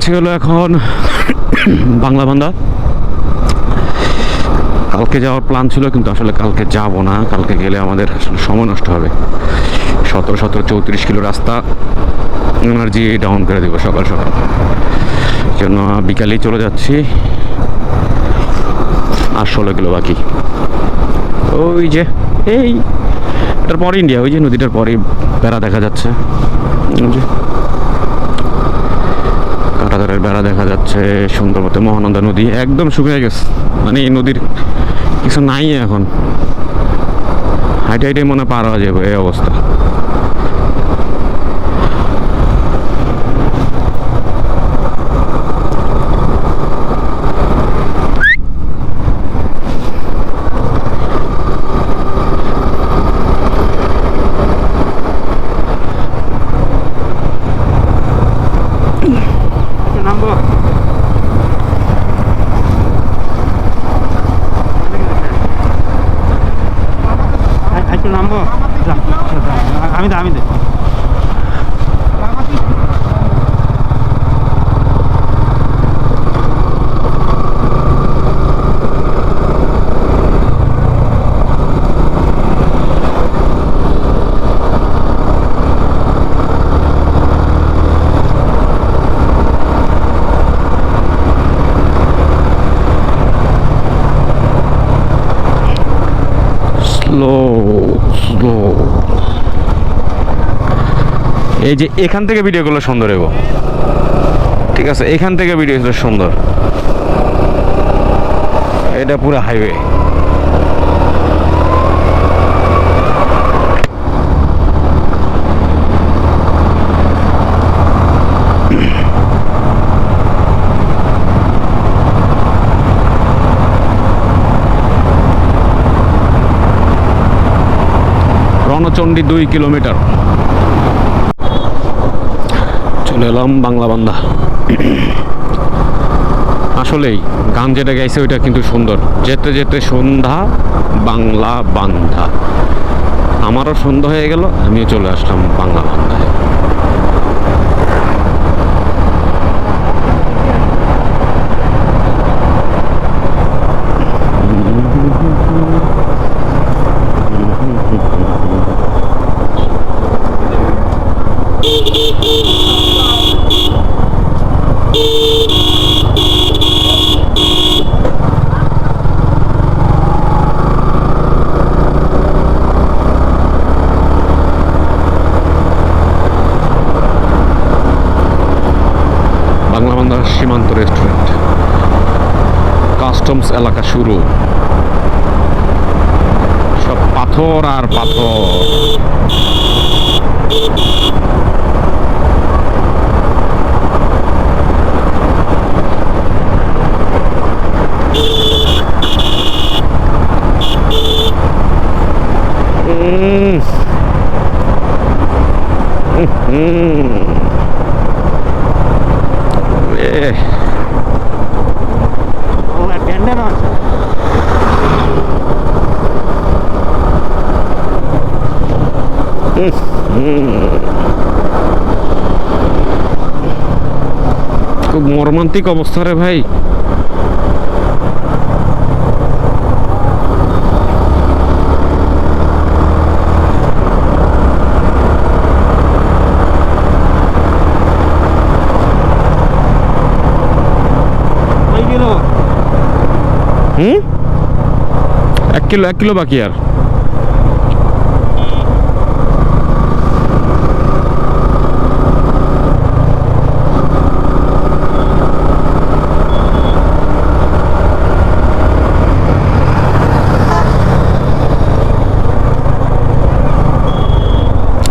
যাচ্ছি হলো এখন বাংলা বান্দা। কালকে যাওয়ার প্ল্যান ছিল, কিন্তু আসলে কালকে যাব না। কালকে গেলে আমাদের আসলে সময় নষ্ট হবে। সতেরো সতেরো, চৌত্রিশ কিলো রাস্তা এনার্জি ডাউন করে দেবো সকাল সকাল। জন্য বিকালেই চলে যাচ্ছি। আর ষোলো কিলো বাকি। ওই যে, এই, এটার পরে ইন্ডিয়া ওই যে নদীটার পরেই বেড়া দেখা যাচ্ছে। বেড়া দেখা যাচ্ছে সুন্দর মতো মহানন্দা নদী একদম শুকিয়ে গেছে। মানে এই নদীর কিছু নাই এখন। হাইটে হাইটে মনে পার হয়ে যাবে এই অবস্থা। 아민데 아민데 slow, slow. এই যে এখান থেকে ভিডিওগুলো সুন্দর এগো। ঠিক আছে, এখান থেকে ভিডিও সুন্দর। এটা পুরো হাইওয়ে রণচণ্ডী দুই কিলোমিটার। চলে এলাম বাংলা বান্ধা আসলেই, গান যেটা গাইছে ওইটা কিন্তু সুন্দর। যেতে যেতে সন্ধ্যা, বাংলা বান্ধা আমারও সন্ধ্যা হয়ে গেল, আমিও চলে আসলাম বাংলা বান্ধায় বাংলা বান্ধা সীমান্ত রেস্টুরেন্ট কাস্টমস এলাকা শুরু। সব পাথর আর পাথর উম। উম। এ ও ব্যান্ডেন আছে খুব মর্মান্তিক অবস্থা রে ভাই ওই গেল হুম এক কিলো এক কিলো বাকি আর।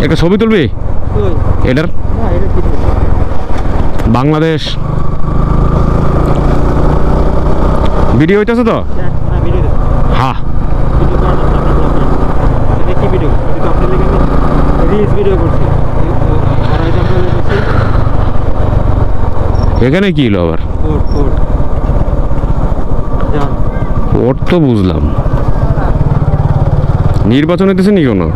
একটা ছবি তুলবি? এটার? বাংলাদেশ। ভিডিও হইতেছে তো? না হ্যাঁ এটা কি ভিডিও এটা তো আপনার লেগে রিলস ভিডিও করছি আর এটা আমরা করছি এখানে কি হলো আবার? ওর তো বুঝলাম। নির্বাচন হইতেছে নি কোনো?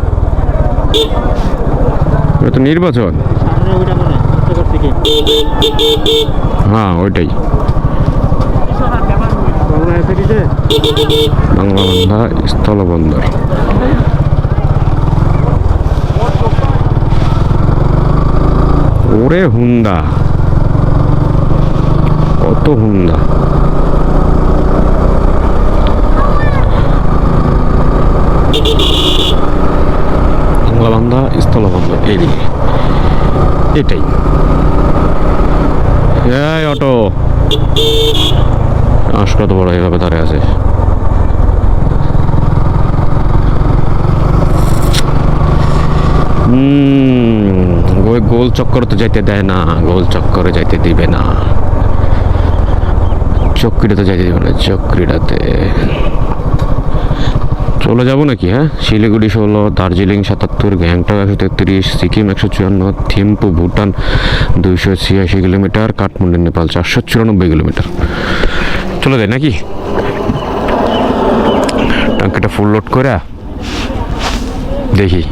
তো নির্বাচন। হয় ওইটাই। বাংলাবান্ধা স্থলবন্দর। ওরে হুন্দা কত হুন্দা বাংলাবান্ধা স্থলবন্দর এদিকে এটাই। এই অটো। আস বড় এইভাবে দাঁড়িয়ে আছে। ওই গোল চক্করে তো যাইতে দেয় না, গোল চক্করে যাইতে দিবে না। চক্রিটাতে যাইতে দিবে না, চক্রিটাতে। চলে যাব নাকি হ্যাঁ? শিলিগুড়ি ষোলো, দার্জিলিং সাতাত্তর, গ্যাংটক একশো তেত্রিশ, সিকিম একশো চুয়ান্ন, থিম্পু, ভুটান দুইশো ছিয়াশি কিলোমিটার, কাঠমান্ডু, নেপাল চারশো চুরানব্বই কিলোমিটার। চলে যায় নাকি? ট্যাঙ্কিটা ফুল লোড করে দেখি।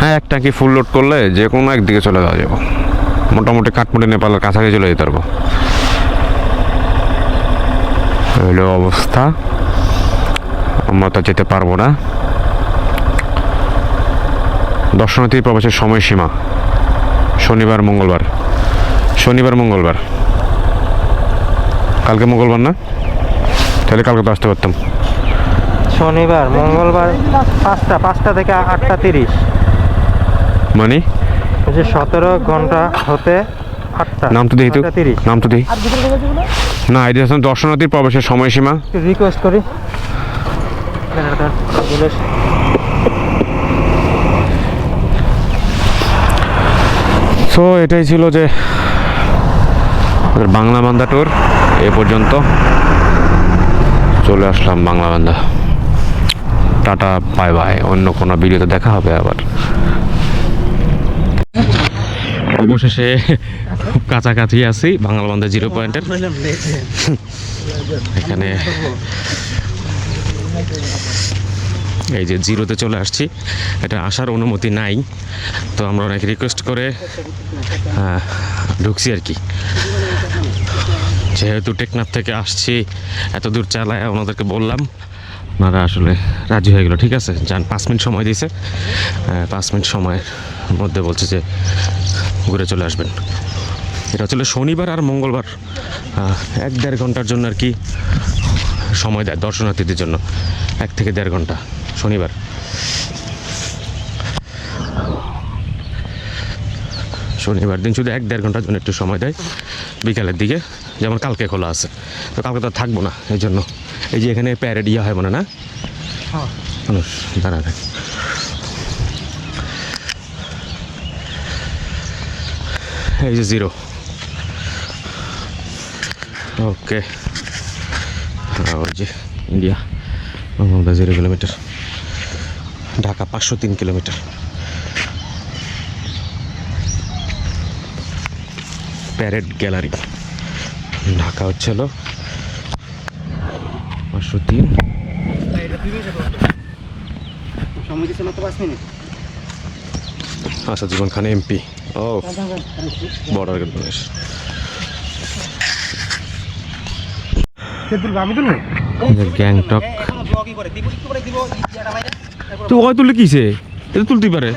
হ্যাঁ এক ট্যাঙ্কি ফুল লোড করলে যে কোনো একদিকে চলে যাওয়া যাব। মোটামুটি কাঠমান্ডু নেপালের কাছাকাছি চলে যেতে পারব। হলো অবস্থা। আমরা তো যেতে পারব না। দর্শনার্থী প্রবেশের সময়সীমা। শনিবার, মঙ্গলবার। শনিবার, মঙ্গলবার। কালকে মঙ্গলবার না? তাহলে কালকে তো আসতে পারতাম। শনিবার মঙ্গলবার পাঁচটা পাঁচটা থেকে আটটা তিরিশ। মানে? ওই যে সতেরো ঘণ্টা হতে আটটা নাম তো দেখি তো। আটটা তিরিশ। নাম তো দেখি। না? আইডিয়া দর্শনার্থীর প্রবেশের সময়সীমা। একটু রিকোয়েস্ট করি। সো এটাই ছিল যে বাংলা বান্ধা ট্যুর এ পর্যন্ত। চলে আসলাম বাংলা বান্ধা টাটা বাই বাই। অন্য কোনো ভিডিওতে দেখা হবে আবার। অবশেষে খুব কাছাকাছি আছি বাংলা বান্ধা জিরো পয়েন্টের। এখানে এই যে জিরোতে চলে আসছি। এটা আসার অনুমতি নাই। তো আমরা অনেক রিকোয়েস্ট করে আহ, ঢুকছি আর কি। যেহেতু টেকনাফ থেকে আসছি এত দূর চালায় ওনাদেরকে বললাম, ওনারা আসলে রাজি হয়ে গেলো, ঠিক আছে? যান, পাঁচ মিনিট সময় দিয়েছে। পাঁচ মিনিট সময়ের মধ্যে বলছে যে ঘুরে চলে আসবেন। এটা হচ্ছে শনিবার আর মঙ্গলবার। এক দেড় ঘণ্টার জন্য আর কি সময় দেয় দর্শনার্থীদের জন্য। এক থেকে দেড় ঘণ্টা, শনিবার। শনিবার দিন শুধু এক দেড় ঘণ্টার জন্য একটু সময় দেয়। বিকালের দিকে যেমন কালকে খোলা আছে। তো কালকে তো থাকব না এই জন্য। এই যে এখানে প্যারেড ইয়ে হয় মনে না? হ্যাঁ। দাঁড়া থাকে এই যে জিরো। ওকে। ওই যে ইন্ডিয়া আমাদের জিরো কিলোমিটার। ঢাকা পাঁচশো তিন কিলোমিটার। Parade gallery. ঢাকা হচ্ছে পাঁচশো তিন। আচ্ছা জীবন খান এমপি। ও, বর্ডার আমি তুলবো গ্যাংটক। তুই ওই তুললে কিসে? এটা তুলতে পারে।